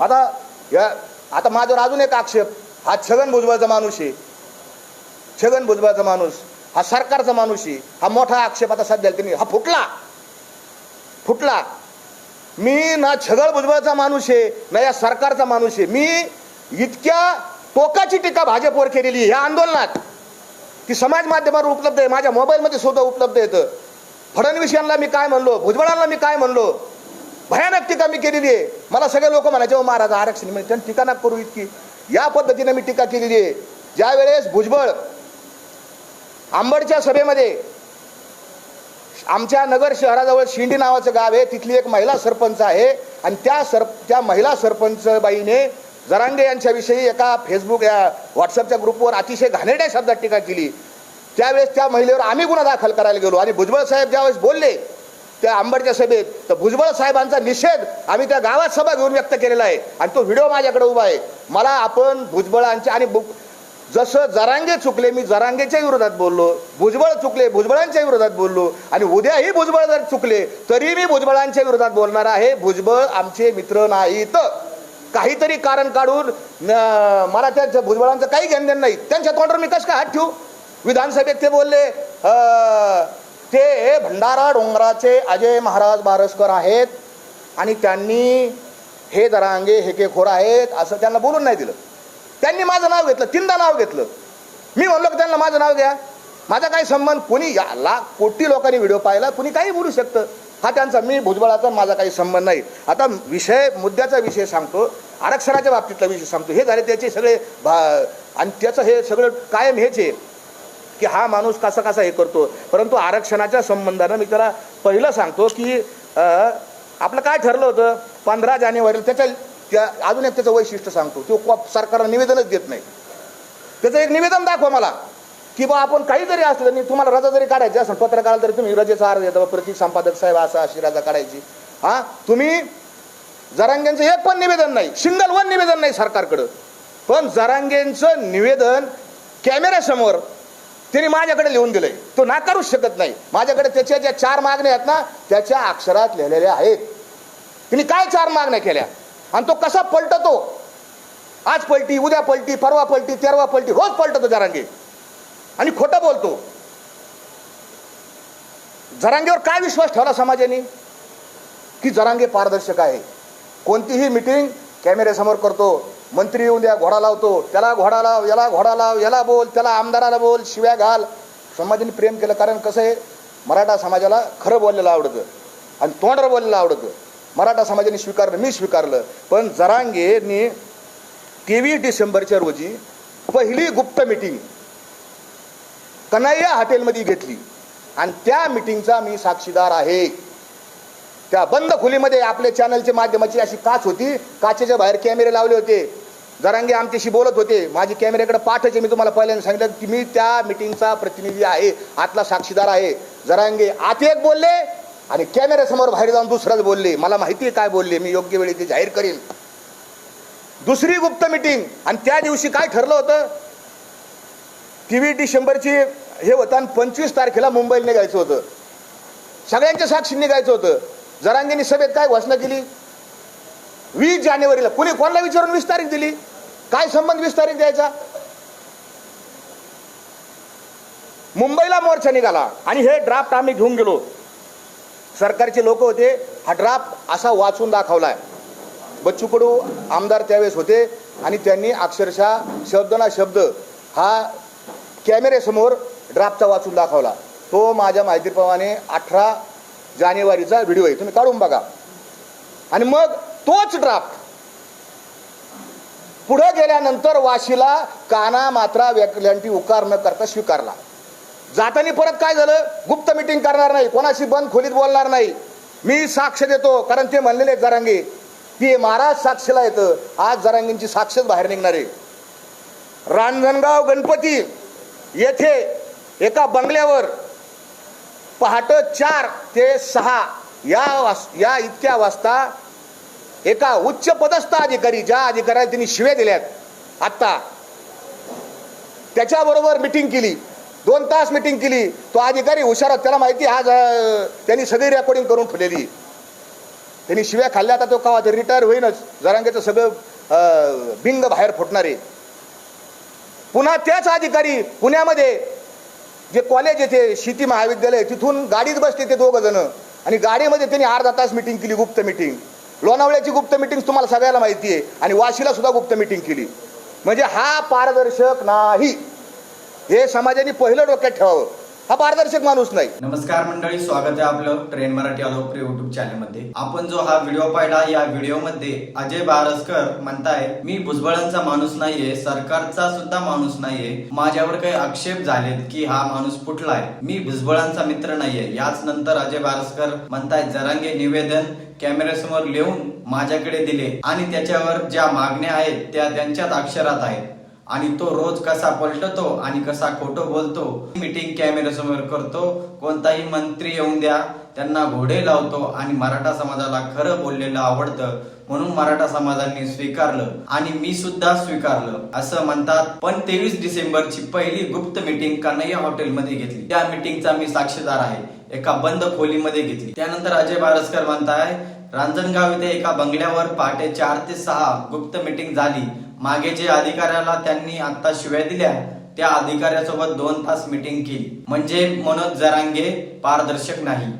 आता या आता माझ्यावर अजून एक आक्षेप. हा छगन भुजबळचा माणूस आहे. छगन भुजबळचा माणूस. हा सरकारचा माणूस आहे. हा मोठा आक्षेप आता सध्या त्यांनी हा फुटला. फुटला. मी ना छगन भुजबळचा माणूस आहे ना या सरकारचा माणूस आहे. मी इतक्या टोकाची टीका भाजपवर केलेली ह्या या आंदोलनात. ती समाज माध्यमावर उपलब्ध आहे माझ्या मोबाईलमध्ये सुद्धा उपलब्ध येतं फडणवीस यांना मी काय म्हणलो भुजबळांना मी काय म्हणलो भयानक टीका मी केलेली आहे. मला सगळे लोक म्हणायचे हो महाराज आरक्षण म्हणजे त्यांनी टीका ना करू इतकी. या पद्धतीने मी टीका केलेली आहे. ज्या वेळेस भुजबळ आंबडच्या सभेमध्ये आमच्या नगर शहराजवळ शिंडी नावाचं गाव आहे तिथली एक महिला सरपंच आहे आणि त्या सर त्या महिला सरपंच बाईने जरांगे यांच्याविषयी एका फेसबुक या व्हॉट्सअपच्या ग्रुपवर अतिशय घाणेरड्या शब्दात टीका केली. त्यावेळेस त्या महिलेवर आम्ही गुन्हा दाखल करायला गेलो आणि भुजबळ साहेब ज्यावेळेस बोलले त्या आंबडच्या सभेत. तर भुजबळ साहेबांचा निषेध आम्ही त्या गावात सभा घेऊन व्यक्त केलेला आहे. आणि तो व्हिडिओ माझ्याकडे उभा आहे. मला आपण भुजबळांच्या आणि जसं जरांगे चुकले मी जरांगेच्या विरोधात बोललो. भुजबळ चुकले भुजबळांच्या विरोधात बोललो. आणि उद्याही भुजबळ जर चुकले तरी मी भुजबळांच्या विरोधात बोलणार आहे. भुजबळ आमचे मित्र नाहीत. काहीतरी कारण काढून मला त्या भुजबळांचं काही घेणं देणं नाही. त्यांच्या तोंडावर मी कसं काय हात ठेवू? विधानसभेत ते बोलले ते भंडारा डोंगराचे अजय महाराज बारसकर आहेत. आणि त्यांनी हे दरांगे हेकेखोर आहेत असं त्यांना बोलून नाही दिलं. त्यांनी माझं नाव घेतलं तीनदा नाव घेतलं. मी म्हणलो की त्यांना माझं नाव घ्या. माझा काही संबंध कोणी या लाख कोटी लोकांनी व्हिडिओ पाहिला कुणी काही बोलू शकतं. हा त्यांचा मी भुजबळाचा माझा काही संबंध नाही. आता विषय मुद्द्याचा विषय सांगतो आरक्षणाच्या बाबतीतला विषय सांगतो. हे झाले त्याचे सगळे भा- आणि त्याचं हे सगळं कायम हेच आहे. की हा माणूस कसा कसा हे करतो. परंतु आरक्षणाच्या संबंधानं मी त्याला पहिलं सांगतो की आपलं काय ठरलं होतं? पंधरा जानेवारीला त्याच्या त्या अजून एक त्याचं वैशिष्ट्य सांगतो. तो सरकारला निवेदनच देत नाही. त्याचं एक निवेदन दाखवा मला. की बा आपण काही जरी असलं तरी तुम्हाला रजा जरी काढायची असेल पत्रकाराला तरी तुम्ही रजेचा अर्ज देता. बा, प्रति संपादक साहेब असा अशी रजा काढायची. हां? तुम्ही जरांगेंचं एक पण निवेदन नाही. सिंगल वन निवेदन नाही सरकारकडं. पण जरांगेंचं निवेदन कॅमेऱ्यासमोर त्यांनी माझ्याकडे लिहून दिलंय. तो नाकारूच शकत नाही. माझ्याकडे त्याच्या ज्या चार मागण्या आहेत ना त्याच्या अक्षरात लिहिलेल्या आहेत. तिने काय चार मागण्या केल्या? आणि तो कसा पलटतो? आज पलटी उद्या पलटी परवा पलटी तेरवा पलटी रोज पलटतो जरांगे. आणि खोटं बोलतो. जरांगेवर काय विश्वास ठेवला समाजाने? की जरांगे पारदर्शक आहे. कोणतीही मिटिंग कॅमेऱ्यासमोर करतो. मंत्री येऊन द्या घोडा लावतो. त्याला घोडा लाव याला घोडा लाव याला बोल त्याला आमदाराला बोल शिव्या घाल. समाजाने प्रेम केलं कारण कसं आहे मराठा समाजाला खरं बोललेलं आवडतं आणि तोंडर बोललेलं आवडतं. मराठा समाजाने स्वीकारलं मी स्वीकारलं. पण जरांगेनी तेवीस डिसेंबरच्या रोजी पहिली गुप्त मिटिंग कन्हैया हॉटेलमध्ये घेतली. आणि त्या मिटिंगचा मी साक्षीदार आहे. त्या बंद खोलीमध्ये आपल्या चॅनलच्या माध्यमाची अशी काच होती. काचेच्या बाहेर कॅमेरे लावले होते. जरांगे आमच्याशी बोलत होते. माझी कॅमेऱ्याकडे पाठायचे मी तुम्हाला पहिल्यांदा सांगितलं की मी त्या मिटिंगचा प्रतिनिधी आहे. आतला साक्षीदार आहे. जरांगे आत एक बोलले आणि कॅमेऱ्यासमोर बाहेर जाऊन दुसराच बोलले. मला माहिती आहे काय बोलले. मी योग्य वेळी ते जाहीर करेन. दुसरी गुप्त मिटिंग आणि त्या दिवशी काय ठरलं होतं? तेवीस डिसेंबरची हे होतं आणि पंचवीस तारखेला मुंबईला निघायचं होतं. सगळ्यांच्या साक्षी निघायचं होतं. जरांगेंनी सभेत काय घोषणा केली? वीस जानेवारीला कुणी कोणाला विचारून वीस तारीख दिली? काय संबंध वीस तारीख द्यायचा? मुंबईला मोर्चा निघाला. आणि हे ड्राफ्ट आम्ही घेऊन गेलो. सरकारचे लोक होते हा ड्राफ्ट असा वाचून दाखवलाय. बच्चू कडू आमदार त्यावेळेस होते आणि त्यांनी अक्षरशः शब्द ना शब्द हा कॅमेऱ्यासमोर ड्राफ्टचा वाचून दाखवला. तो माझ्या माहितीप्रमाणे अठरा जानेवारीचा व्हिडिओ आहे. तुम्ही काढून बघा. आणि मग तोच ड्राफ्ट पुढे गेल्यानंतर वाशीला काना मात्रा व्यक्ती उकार न करता स्वीकारला. जाताना परत काय झालं? गुप्त मिटिंग करणार नाही. कोणाशी बंद खोलीत बोलणार नाही. मी साक्ष देतो कारण ते म्हणलेले आहेत जरांगे. की महाराज साक्षीला येतं. आज जरांगींची साक्षच बाहेर निघणार आहे. रांजणगाव गणपती येथे एका बंगल्यावर पहाट चार ते सहा या वास या इतक्या वाजता एका उच्च पदस्थ अधिकारी ज्या अधिकाऱ्याला त्यांनी शिव्या दिल्यात आत्ता त्याच्याबरोबर मिटिंग केली. दोन तास मिटिंग केली. तो अधिकारी हुशार त्याला माहिती आज त्यांनी सगळी रेकॉर्डिंग करून ठेवलेली. त्यांनी शिव्या खाल्ल्या आता तो कवा रिटायर होईनच. जरांगेचं सगळं अं, बाहेर फुटणार आहे. पुन्हा त्याच अधिकारी पुण्यामध्ये जे कॉलेज येते शेती महाविद्यालय तिथून गाडीत बसते ते दोघं जण. आणि गाडीमध्ये त्यांनी अर्धा तास मिटिंग केली गुप्त मिटिंग लोणावळ्याची गुप्त मिटिंग तुम्हाला सगळ्याला माहिती आहे. आणि वाशीला सुद्धा गुप्त मिटिंग केली. म्हणजे हा पारदर्शक नाही. हे समाजाने पहिलं डोक्यात ठेवावं. हा पारदर्शक माणूस नाही. नमस्कार मंडळी स्वागत आहे आपलं ट्रेन मराठी अलोकप्रिय युट्यूब चॅनलमध्ये. आपण जो हा व्हिडिओ पाहिला या व्हिडिओमध्ये अजय बारसकर म्हणताय मी भुजबळांचा माणूस नाहीये सरकारचा सुद्धा माणूस नाहीये. माझ्यावर काही आक्षेप झालेत की हा माणूस फुटलाय मी भुजबळांचा मित्र नाहीये. याच नंतर अजय बारसकर म्हणताय जरांगे निवेदन कॅमेऱ्यासमोर लिहून माझ्याकडे दिले आणि त्याच्यावर ज्या मागण्या आहेत त्या त्यांच्याच अक्षरात आहेत. आणि तो रोज कसा पलटतो आणि कसा खोटं बोलतो मीटिंग कॅमेऱ्यासमोर करतो कोणताही मंत्री येऊन द्या त्यांना घोडे लावतो आणि मराठा समाजाला खरं बोललेलं आवडतं म्हणून मराठा समाजाने स्वीकारलं आणि मी सुद्धा स्वीकारलं असं म्हणतात. पण तेवीस डिसेंबरची पहिली गुप्त मीटिंग कन्हैया हॉटेलमध्ये घेतली. त्या मीटिंगचा मी साक्षीदार आहे. एका बंद खोलीमध्ये घेतली. त्यानंतर अजय बारसकर म्हणताय रांजणगाव येथे एका बंगल्यावर पहाटे चार ते सहा गुप्त मीटिंग झाली. मागे जे अधिकाऱ्याला त्यांनी आता शिव्या दिल्या त्या अधिकाऱ्यासोबत दोन तास मीटिंग केली. म्हणजे मनोज जरांगे पारदर्शक नाही.